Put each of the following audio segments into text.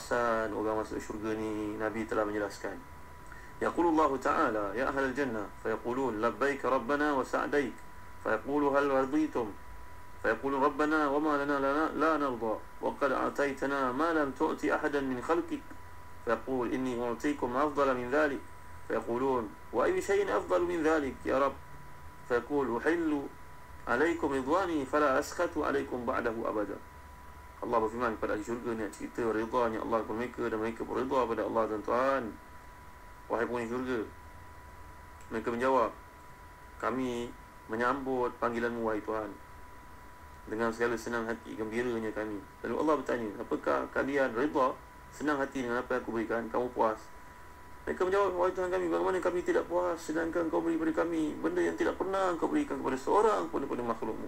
kepuasan orang masuk syurga ni Nabi telah menjelaskan يقول الله تعالى يا أهل الجنة فيقولون لبيك ربنا وسعديك. فيقول هل رضيتم؟ فيقول ربنا وما لنا لا نرضى وقد أعطيتنا ما لم تؤتي أحدا من خلقك. فيقول إني أعطيكم أفضل من ذلك. فيقولون وأي شيء أفضل من ذلك يا رب؟ فيقول أحل عليكم رضواني فلا أسخط عليكم بعده أبدا. Allah berfirman kepada ahli syurga ni cerita ridhanya Allah kepada mereka dan mereka beridha kepada Allah dan Tuhan. Wahai penghuni syurga Mereka menjawab Kami menyambut panggilanmu wahai Tuhan Dengan segala senang hati gembiranya kami. Lalu Allah bertanya Apakah kalian rida Senang hati dengan apa yang aku berikan? Kamu puas? Mereka menjawab Wahai Tuhan kami Bagaimana kami tidak puas? Sedangkan kau beri kepada kami Benda yang tidak pernah kau berikan kepada seorang pun Daripada makhlukmu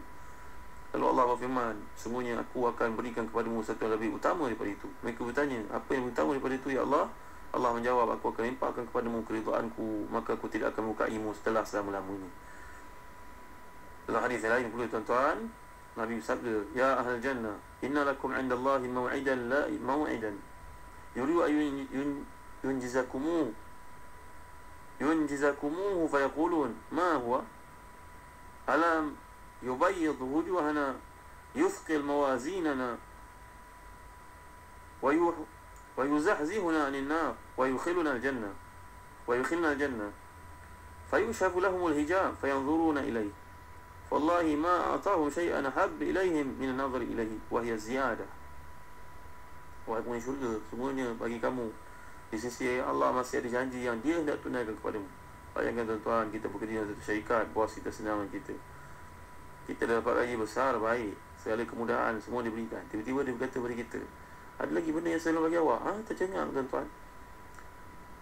Lalu Allah berfirman Semuanya aku akan berikan kepadamu Satu yang lebih utama daripada itu. Mereka bertanya Apa yang utama daripada itu ya Allah? Allah menjawab Aku akan limpahkan kepadamu keriduanku Maka aku tidak akan mukaimu setelah selama-lamanya. Dalam hadis lain pula tuan-tuan Nabi bersabda Ya ahal jannah Inna lakum inda Allahi maw'idan la maw'idan. Yuridu ayun yun, yunjizakumu Yunjizakumu fayakulun Ma huwa? Alam يبيض وجوهنا يثقل موازيننا ويزحزهنا عن النار ويخلنا الجنة ويخلنا الجنة. فيشهب لهم الهجاب فينظرون إليه. والله ما أعطاهم شيئا أحب إليهم من النظر إليه وهي زيادة وأكون شرد سمونا bagi kamu di sisi Allah masih ada janji yang dia hendak tunaikan kepada kamu bayangkan kita bekerja dalam satu syarikat bos kita senang kita. Kita dah dapat gaji besar, baik. Segala kemudahan, semua diberikan. Tiba-tiba dia berkata kepada kita Ada lagi benda yang saya bagi awak? Ha? Tercengang tuan-tuan.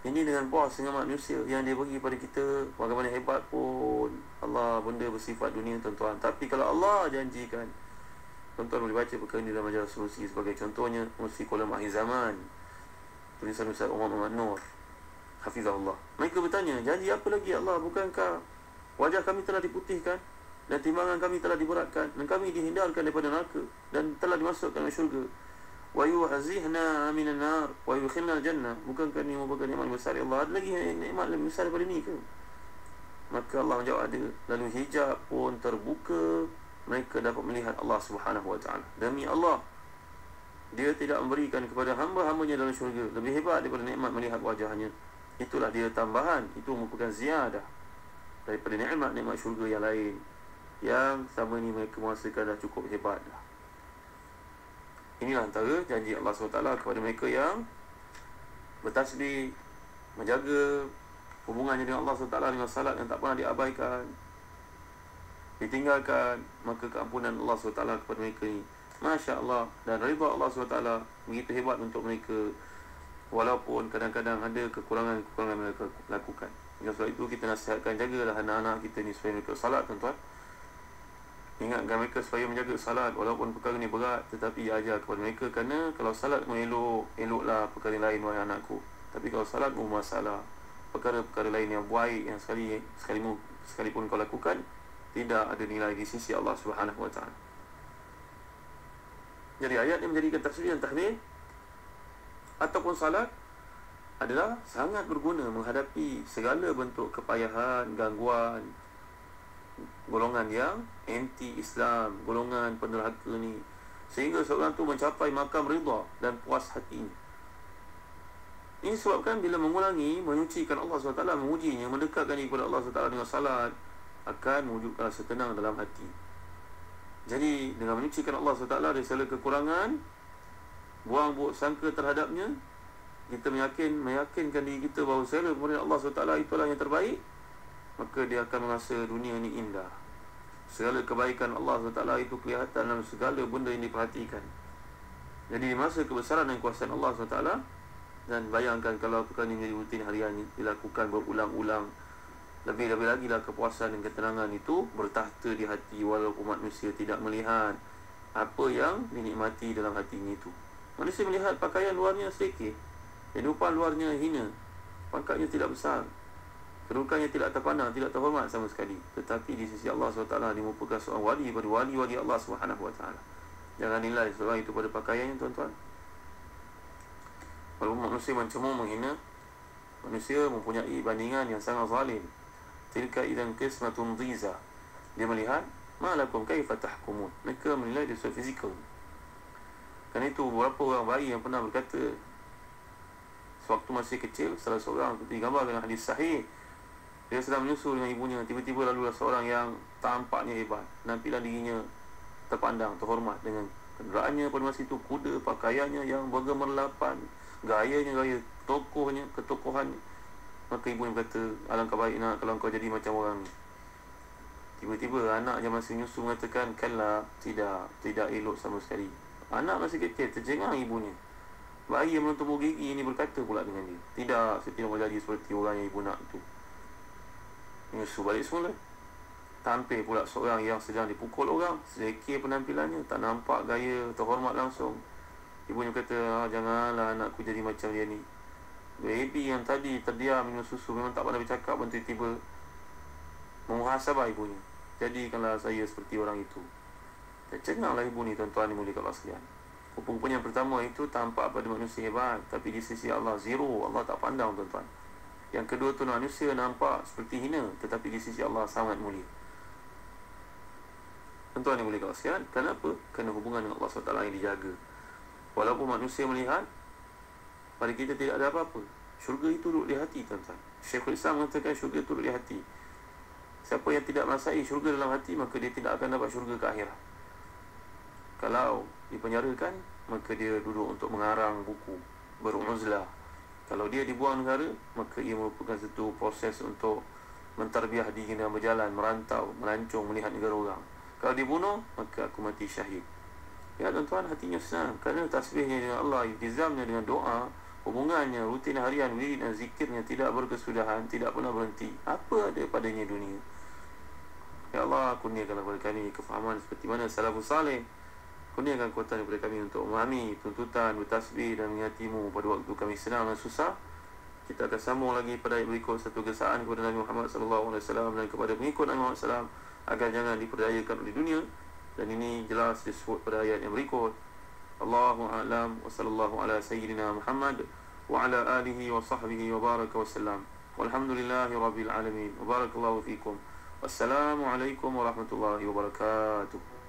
Ini dengan bos, dengan manusia. Yang dia bagi kepada kita Bagaimana hebat pun. Allah benda bersifat dunia tuan-tuan. Tapi kalau Allah janjikan Tuan-tuan boleh baca perkara ini dalam majalah solusi Sebagai contohnya Musi Kolam Akhir Zaman. Tulisan Ustaz Umar Muhammad Nur Hafizahullah. Mereka bertanya Janji apa lagi Allah? Bukankah Wajah kami telah diputihkan dan timbangan kami telah diberatkan dan kami dihindarkan daripada neraka dan telah dimasukkan ke syurga. Wa yuhzihna minan nar wa yudkhilna jannah bukankah ini merupakan nikmat besar Allah ada lagi nikmat lebih besar daripada ini ke? Maka Allah menjawab ada. Lalu hijab pun terbuka mereka dapat melihat Allah Subhanahu wa taala. Demi Allah dia tidak memberikan kepada hamba-hambanya dalam syurga lebih hebat daripada nikmat melihat wajahnya. Itulah dia tambahan. Itu merupakan ziyadah daripada nikmat-nikmat syurga yang lain yang sama ni mereka merasakan dah cukup hebat dah. Inilah antara janji Allah SWT kepada mereka yang bertasbih, menjaga hubungannya dengan Allah SWT dengan salat yang tak pernah diabaikan, ditinggalkan, maka keampunan Allah SWT kepada mereka ni. Masya Allah dan rida Allah SWT begitu hebat untuk mereka walaupun kadang-kadang ada kekurangan-kekurangan mereka lakukan. Dengan sebab itu kita nasihatkan jagalah anak-anak kita ni supaya mereka salat tuan-tuan. Ingatkan mereka supaya menjaga salat Walaupun perkara ni berat Tetapi ajar kepada mereka Kerana kalau salat pun elok Eloklah perkara lain wahai anakku Tapi kalau salat pun masalah Perkara-perkara lain yang baik Yang sekali sekalipun, sekalipun kau lakukan Tidak ada nilai di sisi Allah Subhanahu Wa Taala. Jadi ayat yang menjadikan tafsir dan tahmid Ataupun salat Adalah sangat berguna Menghadapi segala bentuk kepayahan Gangguan golongan yang anti-Islam, golongan penerhaka ni sehingga seorang tu mencapai makam rida dan puas hatinya. Ini sebabkan bila mengulangi, menyucikan Allah SWT, mengujinya, mendekatkan diri kepada Allah SWT dengan salat, akan mewujudkan rasa tenang dalam hati. Jadi, dengan menyucikan Allah SWT dari segala kekurangan, buang buat sangka terhadapnya, kita meyakin, meyakinkan diri kita bahawa segala kemudian Allah SWT itulah yang terbaik, maka dia akan merasa dunia ini indah. Segala kebaikan Allah SWT itu kelihatan dalam segala benda yang diperhatikan. Jadi masa kebesaran dan kuasaan Allah SWT dan bayangkan kalau perkara ini rutin harian dilakukan berulang-ulang lebih-lebih lagi lah kepuasan dan ketenangan itu bertahta di hati walaupun manusia tidak melihat apa yang dinikmati dalam hatinya itu. Manusia melihat pakaian luarnya sedikit, kehidupan luarnya hina, pangkatnya tidak besar, Kedudukannya tidak terpandang, tidak terhormat sama sekali. Tetapi di sisi Allah SWT, dia merupakan seorang wali pada wali-wali Allah SWT. Jangan nilai seorang itu pada pakaiannya, tuan-tuan. Walaupun manusia macam menghina Manusia mempunyai bandingan yang sangat zalim Tilka idan kismatun dhiza Dia melihat Malakum kaifa tahkumun Mereka menilai dia sesuatu fizikal Kerana itu beberapa orang bayi yang pernah berkata Sewaktu masih kecil Salah seorang digambar dengan hadis sahih Dia sedang menyusul dengan ibunya. Tiba-tiba lalu seorang yang tampaknya hebat. Nampilan dirinya terpandang, terhormat Dengan kenderaannya pada masa itu. Kuda, pakaiannya yang bergemerlapan Gayanya, gaya tokohnya, ketokohannya. Maka ibu yang berkata Alangkah baik nak kalau kau jadi macam orang ni. Tiba-tiba anak yang masih nyusu mengatakan Kala tidak, tidak elok sama sekali. Anak masih kecil, tercengang ibunya. Bayi yang tumbuh gigi ini berkata pula dengan dia Tidak, saya tidak jadi seperti orang yang ibu nak itu Nyusu balik semula. Tampil pula seorang yang sedang dipukul orang Sekir penampilannya Tak nampak gaya terhormat langsung. Ibunya kata ah, Janganlah anakku jadi macam dia ni. Baby yang tadi terdiam minum susu Memang tak pernah bercakap pun tiba-tiba Memuhasabah ibunya Jadikanlah saya seperti orang itu. Tercenganglah ibu ni tuan-tuan ni mulia kat Rupa-rupanya yang pertama itu tampak pada manusia hebat Tapi di sisi Allah zero. Allah tak pandang tuan-tuan Yang kedua tu manusia nampak seperti hina Tetapi di sisi Allah sangat mulia. Tuan-tuan yang kalau sekalian Kenapa? Kerana hubungan dengan Allah SWT yang dijaga. Walaupun manusia melihat Pada kita tidak ada apa-apa. Syurga itu duduk di hati tuan-tuan. Syekhul Islam mengatakan syurga itu duduk di hati. Siapa yang tidak merasai syurga dalam hati Maka dia tidak akan dapat syurga ke akhirat. Kalau dipenjarakan maka dia duduk untuk mengarang buku beruzlah kalau dia dibuang negara maka ia merupakan satu proses untuk mentarbiah diri dengan berjalan merantau melancong melihat negara orang. Kalau dibunuh maka aku mati syahid. Ya tuan-tuan hatinya senang. Kerana tasbihnya dengan Allah iltizamnya dengan doa hubungannya rutin harian wirid dan zikirnya tidak berkesudahan tidak pernah berhenti. Apa ada padanya dunia? Ya Allah kurniakanlah kepada kami kefahaman seperti mana salafus salih Kurniakan kekuatan kepada kami untuk memahami tuntutan, bertasbih dan mengingatimu pada waktu kami senang dan susah. Kita akan sambung lagi pada ayat berikut satu kesaan kepada Nabi Muhammad wasallam dan kepada pengikut Nabi Muhammad sallam agar jangan diperdayakan oleh dunia dan ini jelas disebut pada ayat yang berikut. Allahu a'lam wa sallallahu ala sayyidina Muhammad wa ala alihi wa sahbihi wa baraka wa sallam. Walhamdulillahi rabbil alamin. Wa barakallahu fikum. Wassalamualaikum warahmatullahi wabarakatuh.